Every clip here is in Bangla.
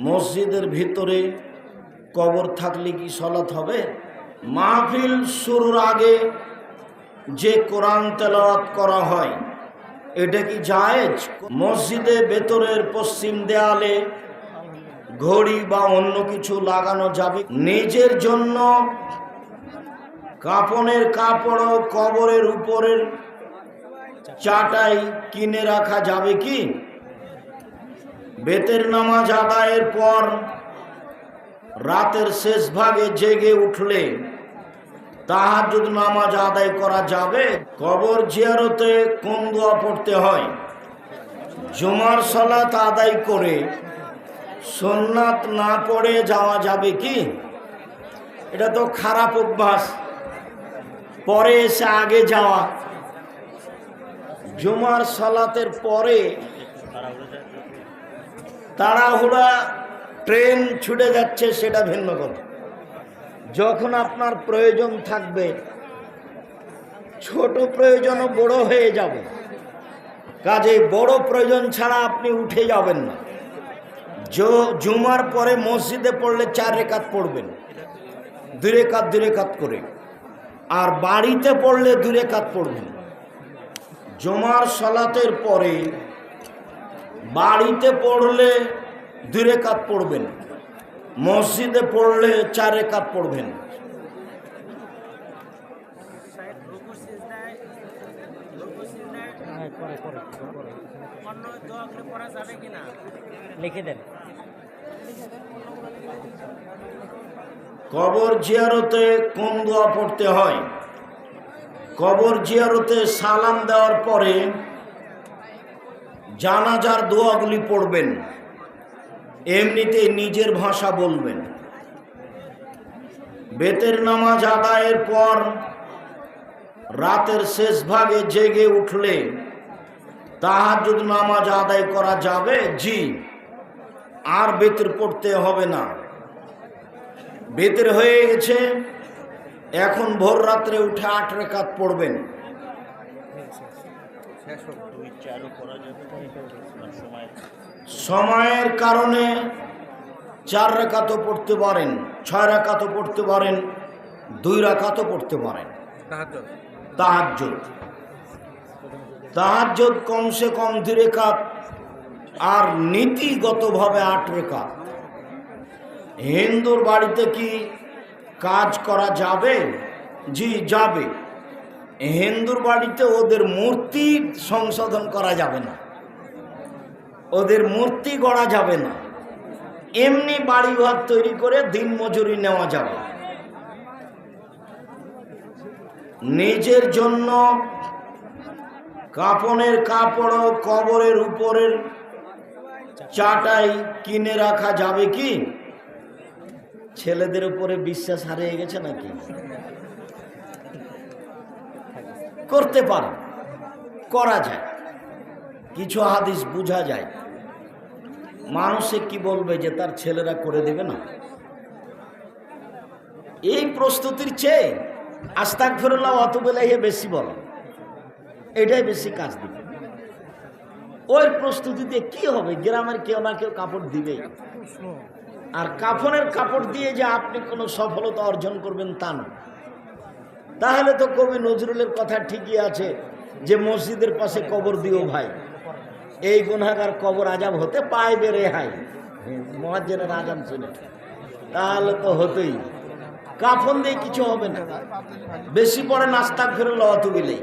মসজিদের ভিতরে কবর থাকলে কি সলাৎ হবে? মাহফিল শুরুর আগে যে কোরআন তেলাওয়াত করা হয়, এটা কি জায়েজ? মসজিদে ভেতরের পশ্চিম দেয়ালে ঘড়ি বা অন্য কিছু লাগানো যাবে? নিজের জন্য কাপনের কাপড় কবরের উপরের চাটাই কিনে রাখা যাবে কি? বেতের নামাজ আদায়ের পর রাতের শেষ ভাগে জেগে উঠলে তাহাজুদ নামাজ আদায় করা যাবে? কবর জিয়ারতে কোন দোয়া পড়তে হয়? জুমার সলাত আদায় করে সোননাথ না পড়ে যাওয়া যাবে কি? এটা তো খারাপ অভ্যাস। পরে এসে আগে যাওয়া। জুমার সলাতের পরে তাড়াহুড়া, ট্রেন ছুটে যাচ্ছে, সেটা ভিন্ন কথা। যখন আপনার প্রয়োজন থাকবে, ছোট প্রয়োজনও বড় হয়ে যাবে। কাজে বড় প্রয়োজন ছাড়া আপনি উঠে যাবেন না। জুমার পরে মসজিদে পড়লে চার রেখাত পড়বেন। দুই রেখাত দুই রেখাত করে। আর বাড়িতে পড়লে দুই রেখাত পড়বেন। জমার সলাতের পরে বাড়িতে পড়লে দুই রেখাত পড়বেন মসজিদে পড়লে চার রেখাত পড়বেন। লিখে দেন। কবর জিয়ারতে কোন দোয়া পড়তে হয়? কবর জিয়ারতে সালাম দেওয়ার পরে জানাজার দোয়াগুলি পড়বেন। এমনিতে নিজের ভাষা বলবেন। বেতের নামাজ আদায়ের পর রাতের শেষ ভাগে জেগে উঠলে তাহাজুদ নামাজ আদায় করা যাবে? জি। আর বেতের পড়তে হবে না। বেতের হয়ে গেছে, এখন ভোর রাত্রে উঠে আট রেখাত পড়বেন। সময়ের কারণে চার রেখাতও পড়তে পারেন ছয় রেখাতও পড়তে পারেন দুই রেখাতও পড়তে পারেন। তাহাজ্জুদ। তাহাজ্জুদ। কমসে কম দুই রেখাত আর নীতিগতভাবে আট রেখাত হিন্দুর বাড়িতে কি কাজ করা যাবে? জি যাবে। হিন্দুর বাড়িতে ওদের মূর্তি সংশোধন করা যাবে না। ওদের মূর্তি গড়া যাবে না। এমনি বাড়িঘর তৈরি করে দিন মজুরি নেওয়া যাবে। নিজের জন্য কাপনের কাপড় কবরের উপরের চাটাই কিনে রাখা যাবে কি? ছেলেদের উপরে বিশ্বাস হারিয়ে গেছে নাকি? করতে পারে। করা যায়। কিছু হাদিস বোঝা যায়। মানুষে কি বলবে যে তার ছেলেরা করে দেবে না? এই প্রস্তুতির চেয়ে আস্তাক ফেরুল্লাহ অত বেলাইয়ে বেশি বলে। এটাই বেশি কাজ দিবে। ওই প্রস্তুতিতে কি হবে? গ্রামের কেউ না কেউ কাপড় দিবেই। আর কাফনের কাপড় দিয়ে যে আপনি কোনো সফলতা অর্জন করবেন তা না তাহলে তো কবি নজরুলের কথা ঠিকই আছে যে মসজিদের পাশে কবর দিও ভাই। এই গুনাগার কবর আজাব হতে পাইবে রেহাই মহাজেনের আজান শুনে। তাহলে তো হতেই। কাফন দিয়ে কিছু হবে না। বেশি পরে নাস্তা ফেরল অত গেলেই।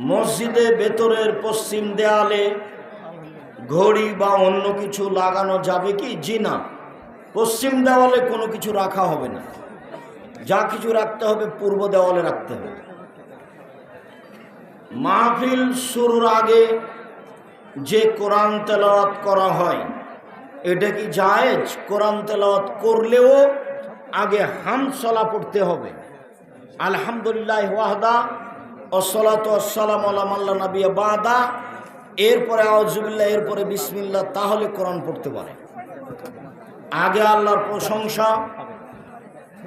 মসজিদে ভেতরের পশ্চিম দেয়ালে ঘড়ি বা অন্য কিছু লাগানো যাবে কি? জি না। পশ্চিম দেওয়ালে কোনো কিছু রাখা হবে না। যা কিছু রাখতে হবে, পূর্ব দেওয়ালে রাখতে হবে। মাহফিল শুরুর আগে যে কোরআন তেলাওয়াত করা হয়, এটা কি জায়েজ? কোরআন তেলাওয়াত করলেও আগে হামসলা পড়তে হবে। আলহামদুলিল্লাহ ওয়াহদা অসলাত আসসালাম আল্লাহ নবিয়া বাদা। এরপরে আওয়াজুবিল্লাহ এরপরে বিসমিল্লাহ, তাহলে কোরআন পড়তে পারে। আগে আল্লাহর প্রশংসা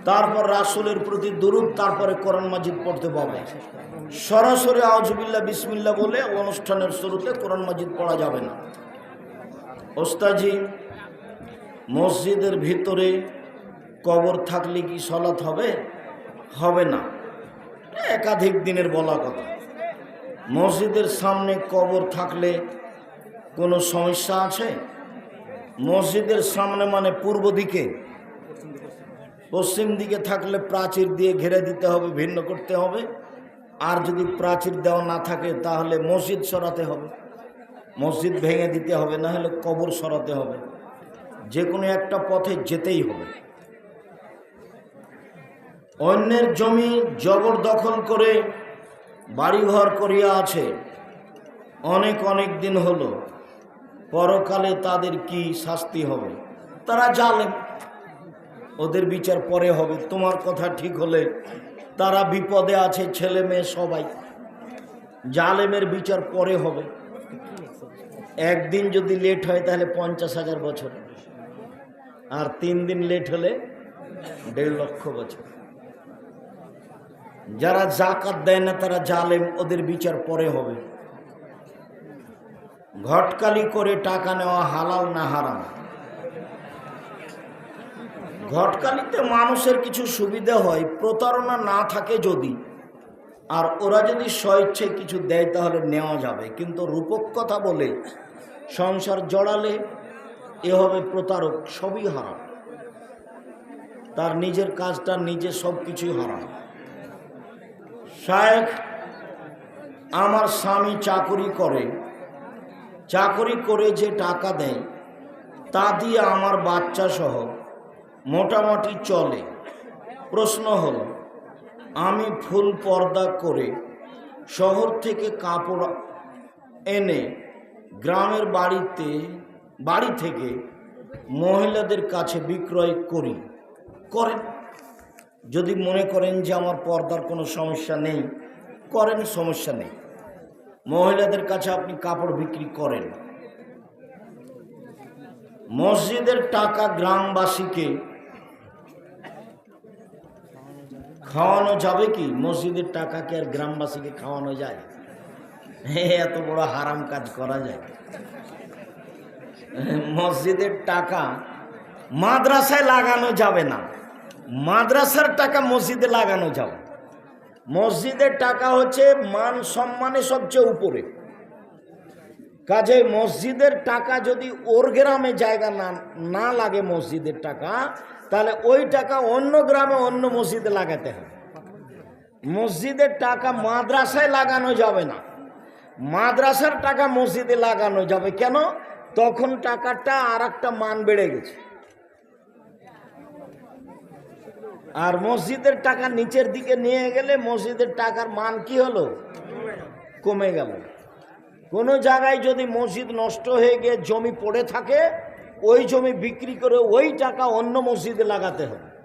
তারপর রাসুলের প্রতি দুরূপ, তারপরে কোরআন মাজিদ পড়তে পাবে সরাসরি আওয়াজুবিল্লাহ বিসমিল্লা বলে অনুষ্ঠানের শুরুতে কোরআন মাজিদ পড়া যাবে না। ওস্তাজি, মসজিদের ভিতরে কবর থাকলে কি সলাৎ হবে? হবে না। একাধিক দিনের বলা কথা। মসজিদের সামনে কবর থাকলে কোনো সমস্যা আছে? মসজিদের সামনে মানে পূর্ব দিকে পশ্চিম দিকে থাকলে প্রাচীর দিয়ে ঘিরে দিতে হবে, ভিন্ন করতে হবে। আর যদি প্রাচীর দেওয়া না থাকে, তাহলে মসজিদ সরাতে হবে। মসজিদ ভেঙে দিতে হবে, না হলে কবর সরাতে হবে। যে কোনো একটা পথে যেতেই হবে। অন্যের জমি জবরদখল করে বাড়িঘর করিয়া আছে। অনেক অনেক দিন হলো, পরকালে তাদের কি শাস্তি হবে? তারা জালেম। ওদের বিচার পরে হবে, তোমার কথা ঠিক হলে তারা বিপদে আছে, ছেলে মেয়ে সবাই। জালেমের বিচার পরে হবে। একদিন যদি লেট হয় তাহলে পঞ্চাশ হাজার বছর। আর তিন দিন লেট হলে দেড় লক্ষ বছর। যারা জাকাত দেয় না, তারা জালেম, ওদের বিচার পরে হবে। ঘটকালি করে টাকা নেওয়া হালাল না হারাম? ঘটকালিতে মানুষের কিছু সুবিধা হয়, প্রতারণা না থাকে যদি, আর ওরা যদি স্বইচ্ছায় কিছু দেয় তাহলে নেওয়া যাবে। কিন্তু রূপক কথা বলে, সংসার জড়ালে এ হবে প্রতারক, সবই হারাম। তার নিজের কাজটা নিজে সব কিছুই হারাম। শায়েখ আমার স্বামী চাকরি করে চাকরি করে যে টাকা দেয়, তা দিয়ে আমার বাচ্চা সহ মোটামুটি চলে। প্রশ্ন হল, আমি ফুল পর্দা করে শহর থেকে কাপড় এনে গ্রামের বাড়িতে, বাড়ি থেকে মহিলাদের কাছে বিক্রয় করি। করেন। যদি মনে করেন যে আমার পর্দার কোনো সমস্যা নেই, করেন, সমস্যা নেই। মহিলাদের কাছে আপনি কাপড় বিক্রি করেন। মসজিদের টাকা গ্রামবাসীকে খাওয়ানো যাবে কি? মসজিদের টাকা কি আর গ্রামবাসীকে খাওয়ানো যায়? এত বড় হারাম কাজ করা যায়। মসজিদের টাকা মাদ্রাসায় লাগানো যাবে না। মাদ্রাসার টাকা মসজিদে লাগানো যাবে। মসজিদের টাকা হচ্ছে মান সম্মানে সবচেয়ে উপরে। কাজে মসজিদের টাকা যদি ওর গ্রামে জায়গা না না লাগে মসজিদের টাকা তাহলে ওই টাকা অন্য গ্রামে অন্য মসজিদে লাগাতে হবে। মসজিদের টাকা মাদ্রাসায় লাগানো যাবে না। মাদ্রাসার টাকা মসজিদে লাগানো যাবে। কেন? তখন টাকাটা আর একটা মান বেড়ে গেছে। আর মসজিদের টাকা নিচের দিকে নিয়ে গেলে মসজিদের টাকার মান কি হলো? কমে গেল। কোনো জায়গায় যদি মসজিদ নষ্ট হয়ে গিয়ে জমি পড়ে থাকে ওই জমি বিক্রি করে ওই টাকা অন্য মসজিদে লাগাতে হবে।